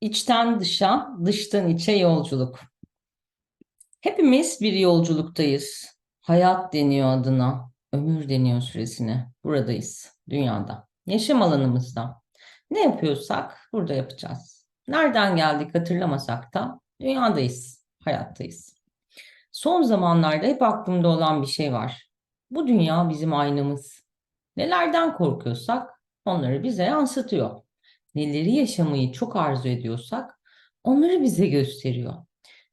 İçten dışa, dıştan içe yolculuk. Hepimiz bir yolculuktayız. Hayat deniyor adına, ömür deniyor süresine. Buradayız, dünyada. Yaşam alanımızda. Ne yapıyorsak burada yapacağız. Nereden geldik hatırlamasak da dünyadayız, hayattayız. Son zamanlarda hep aklımda olan bir şey var. Bu dünya bizim aynamız. Nelerden korkuyorsak onları bize yansıtıyor neleri yaşamayı çok arzu ediyorsak onları bize gösteriyor.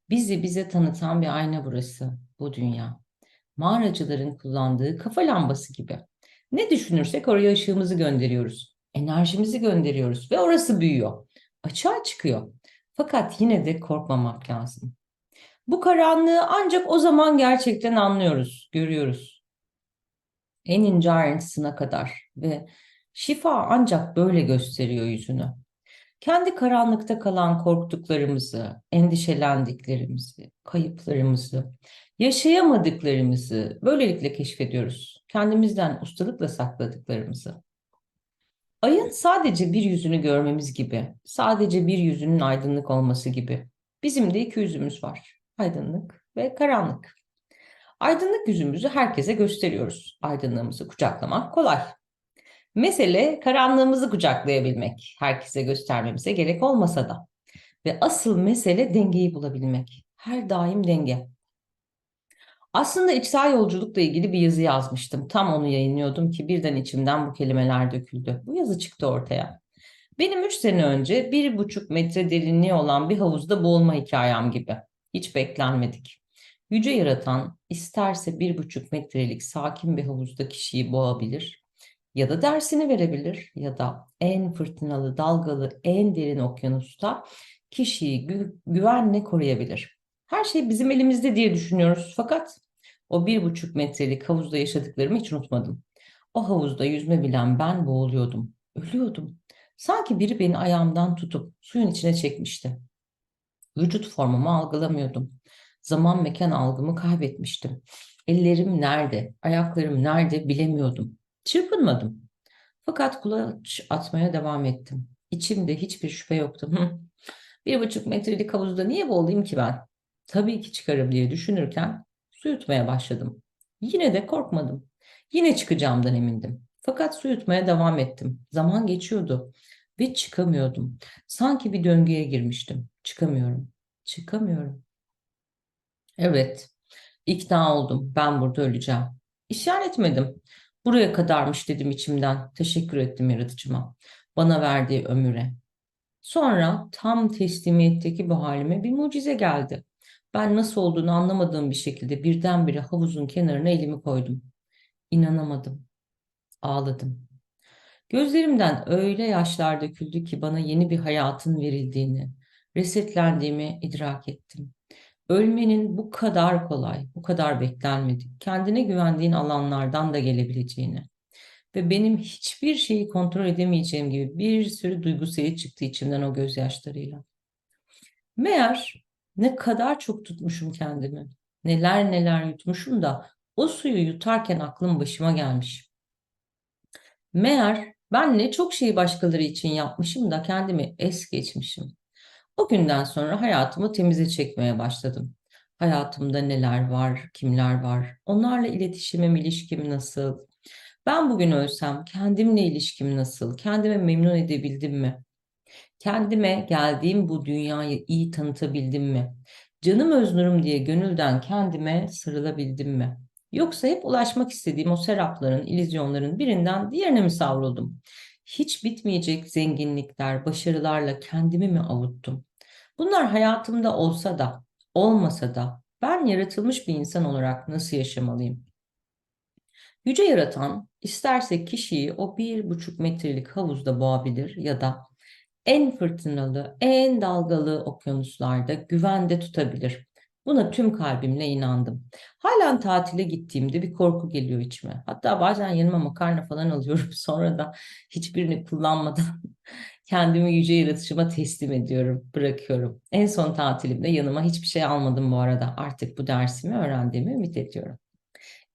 Bizi bize tanıtan bir ayna burası, bu dünya. Mağaracıların kullandığı kafa lambası gibi. Ne düşünürsek oraya ışığımızı gönderiyoruz. Enerjimizi gönderiyoruz ve orası büyüyor. Açığa çıkıyor. Fakat yine de korkmamak lazım. Bu karanlığı ancak o zaman gerçekten anlıyoruz, görüyoruz. En ince ayrıntısına kadar ve Şifa ancak böyle gösteriyor yüzünü. Kendi karanlıkta kalan korktuklarımızı, endişelendiklerimizi, kayıplarımızı, yaşayamadıklarımızı böylelikle keşfediyoruz. Kendimizden ustalıkla sakladıklarımızı. Ayın sadece bir yüzünü görmemiz gibi, sadece bir yüzünün aydınlık olması gibi. Bizim de iki yüzümüz var. Aydınlık ve karanlık. Aydınlık yüzümüzü herkese gösteriyoruz. Aydınlığımızı kucaklamak kolay. Mesele karanlığımızı kucaklayabilmek. Herkese göstermemize gerek olmasa da. Ve asıl mesele dengeyi bulabilmek. Her daim denge. Aslında içsel yolculukla ilgili bir yazı yazmıştım. Tam onu yayınlıyordum ki birden içimden bu kelimeler döküldü. Bu yazı çıktı ortaya. Benim üç sene önce bir buçuk metre derinliği olan bir havuzda boğulma hikayem gibi. Hiç beklenmedik. Yüce yaratan isterse bir buçuk metrelik sakin bir havuzda kişiyi boğabilir ya da dersini verebilir ya da en fırtınalı, dalgalı, en derin okyanusta kişiyi gü güvenle koruyabilir. Her şey bizim elimizde diye düşünüyoruz fakat o bir buçuk metrelik havuzda yaşadıklarımı hiç unutmadım. O havuzda yüzme bilen ben boğuluyordum, ölüyordum. Sanki biri beni ayağımdan tutup suyun içine çekmişti. Vücut formumu algılamıyordum. Zaman mekan algımı kaybetmiştim. Ellerim nerede, ayaklarım nerede bilemiyordum. Çırpınmadım. Fakat kulaç atmaya devam ettim. İçimde hiçbir şüphe yoktu. bir buçuk metrelik havuzda niye boğulayım ki ben? Tabii ki çıkarım diye düşünürken su yutmaya başladım. Yine de korkmadım. Yine çıkacağımdan emindim. Fakat su yutmaya devam ettim. Zaman geçiyordu ve çıkamıyordum. Sanki bir döngüye girmiştim. Çıkamıyorum. Çıkamıyorum. Evet. İkna oldum. Ben burada öleceğim. İsyan etmedim. Buraya kadarmış dedim içimden. Teşekkür ettim yaratıcıma. Bana verdiği ömüre. Sonra tam teslimiyetteki bu halime bir mucize geldi. Ben nasıl olduğunu anlamadığım bir şekilde birdenbire havuzun kenarına elimi koydum. İnanamadım. Ağladım. Gözlerimden öyle yaşlar döküldü ki bana yeni bir hayatın verildiğini, resetlendiğimi idrak ettim. Ölmenin bu kadar kolay, bu kadar beklenmedik, kendine güvendiğin alanlardan da gelebileceğini ve benim hiçbir şeyi kontrol edemeyeceğim gibi bir sürü duygu seli çıktı içimden o gözyaşlarıyla. Meğer ne kadar çok tutmuşum kendimi, neler neler yutmuşum da o suyu yutarken aklım başıma gelmiş. Meğer ben ne çok şeyi başkaları için yapmışım da kendimi es geçmişim. O günden sonra hayatımı temize çekmeye başladım. Hayatımda neler var, kimler var, onlarla iletişimim, ilişkim nasıl? Ben bugün ölsem kendimle ilişkim nasıl? Kendime memnun edebildim mi? Kendime geldiğim bu dünyayı iyi tanıtabildim mi? Canım öznurum diye gönülden kendime sarılabildim mi? Yoksa hep ulaşmak istediğim o serapların, ilizyonların birinden diğerine mi savruldum? Hiç bitmeyecek zenginlikler, başarılarla kendimi mi avuttum? Bunlar hayatımda olsa da, olmasa da ben yaratılmış bir insan olarak nasıl yaşamalıyım? Yüce yaratan isterse kişiyi o bir buçuk metrelik havuzda boğabilir ya da en fırtınalı, en dalgalı okyanuslarda güvende tutabilir. Buna tüm kalbimle inandım. Halen tatile gittiğimde bir korku geliyor içime. Hatta bazen yanıma makarna falan alıyorum. Sonra da hiçbirini kullanmadan kendimi yüce yaratıcıma teslim ediyorum, bırakıyorum. En son tatilimde yanıma hiçbir şey almadım bu arada. Artık bu dersimi öğrendiğimi ümit ediyorum.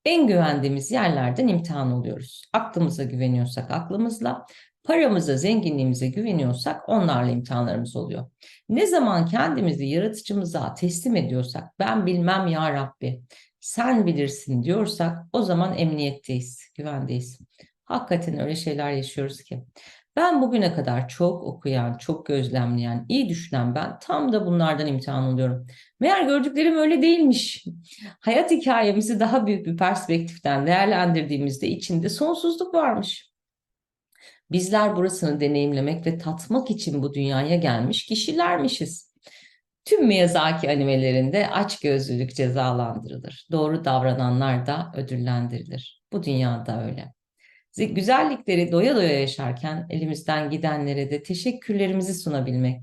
En güvendiğimiz yerlerden imtihan oluyoruz. Aklımıza güveniyorsak aklımızla, Paramıza, zenginliğimize güveniyorsak onlarla imtihanlarımız oluyor. Ne zaman kendimizi yaratıcımıza teslim ediyorsak, ben bilmem ya Rabbi, sen bilirsin diyorsak o zaman emniyetteyiz, güvendeyiz. Hakikaten öyle şeyler yaşıyoruz ki. Ben bugüne kadar çok okuyan, çok gözlemleyen, iyi düşünen ben tam da bunlardan imtihan oluyorum. Meğer gördüklerim öyle değilmiş. Hayat hikayemizi daha büyük bir perspektiften değerlendirdiğimizde içinde sonsuzluk varmış. Bizler burasını deneyimlemek ve tatmak için bu dünyaya gelmiş kişilermişiz. Tüm Miyazaki animelerinde açgözlülük cezalandırılır. Doğru davrananlar da ödüllendirilir. Bu dünyada öyle. Güzellikleri doya doya yaşarken elimizden gidenlere de teşekkürlerimizi sunabilmek.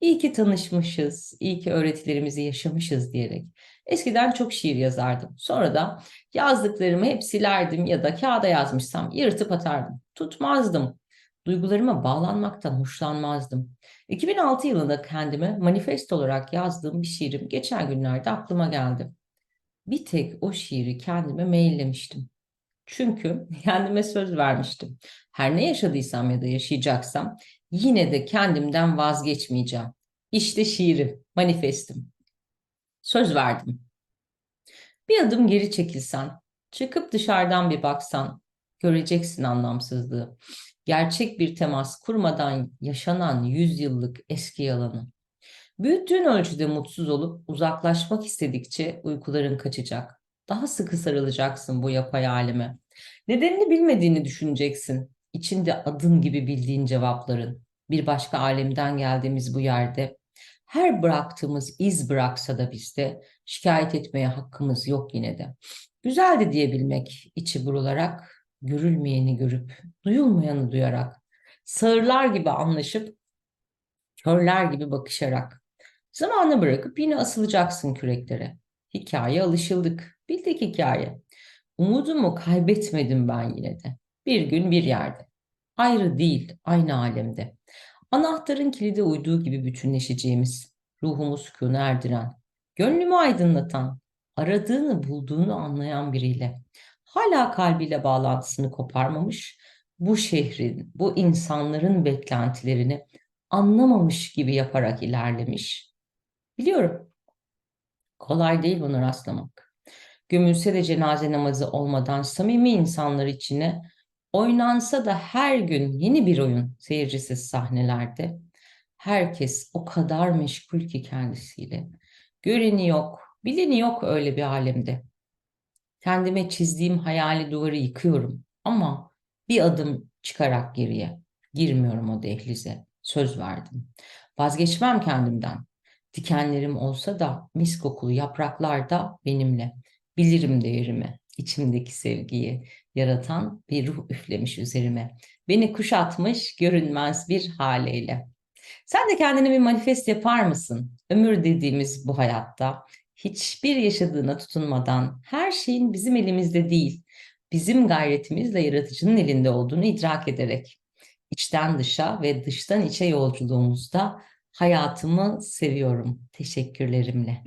İyi ki tanışmışız, iyi ki öğretilerimizi yaşamışız diyerek. Eskiden çok şiir yazardım. Sonra da yazdıklarımı hep silerdim ya da kağıda yazmışsam yırtıp atardım. Tutmazdım. Duygularıma bağlanmaktan hoşlanmazdım. 2006 yılında kendime manifest olarak yazdığım bir şiirim geçen günlerde aklıma geldi. Bir tek o şiiri kendime maillemiştim. Çünkü kendime söz vermiştim. Her ne yaşadıysam ya da yaşayacaksam yine de kendimden vazgeçmeyeceğim. İşte şiirim, manifestim. Söz verdim. Bir adım geri çekilsen, çıkıp dışarıdan bir baksan, göreceksin anlamsızlığı. Gerçek bir temas kurmadan yaşanan yüzyıllık eski yalanı. Büyüttüğün ölçüde mutsuz olup uzaklaşmak istedikçe uykuların kaçacak. Daha sıkı sarılacaksın bu yapay aleme. Nedenini bilmediğini düşüneceksin. İçinde adım gibi bildiğin cevapların. Bir başka alemden geldiğimiz bu yerde her bıraktığımız iz bıraksa da bizde şikayet etmeye hakkımız yok yine de. Güzel de diyebilmek içi burularak, görülmeyeni görüp, duyulmayanı duyarak, sağırlar gibi anlaşıp, körler gibi bakışarak. Zamanı bırakıp yine asılacaksın küreklere. Hikaye alışıldık. Bildik hikaye. Umudumu kaybetmedim ben yine de. Bir gün bir yerde. Ayrı değil, aynı alemde. Anahtarın kilide uyduğu gibi bütünleşeceğimiz, ruhumu sükûna erdiren, gönlümü aydınlatan, aradığını bulduğunu anlayan biriyle, hala kalbiyle bağlantısını koparmamış, bu şehrin, bu insanların beklentilerini anlamamış gibi yaparak ilerlemiş. Biliyorum, kolay değil bunu rastlamak. Gömülse de cenaze namazı olmadan samimi insanlar içine Oynansa da her gün yeni bir oyun seyircisiz sahnelerde. Herkes o kadar meşgul ki kendisiyle. Göreni yok, bileni yok öyle bir alemde. Kendime çizdiğim hayali duvarı yıkıyorum ama bir adım çıkarak geriye. Girmiyorum o dehlize. Söz verdim. Vazgeçmem kendimden. Dikenlerim olsa da mis kokulu yapraklar da benimle. Bilirim değerimi, içimdeki sevgiyi, yaratan bir ruh üflemiş üzerime. Beni kuşatmış görünmez bir haleyle. Sen de kendine bir manifest yapar mısın? Ömür dediğimiz bu hayatta hiçbir yaşadığına tutunmadan her şeyin bizim elimizde değil, bizim gayretimizle yaratıcının elinde olduğunu idrak ederek içten dışa ve dıştan içe yolculuğumuzda hayatımı seviyorum teşekkürlerimle.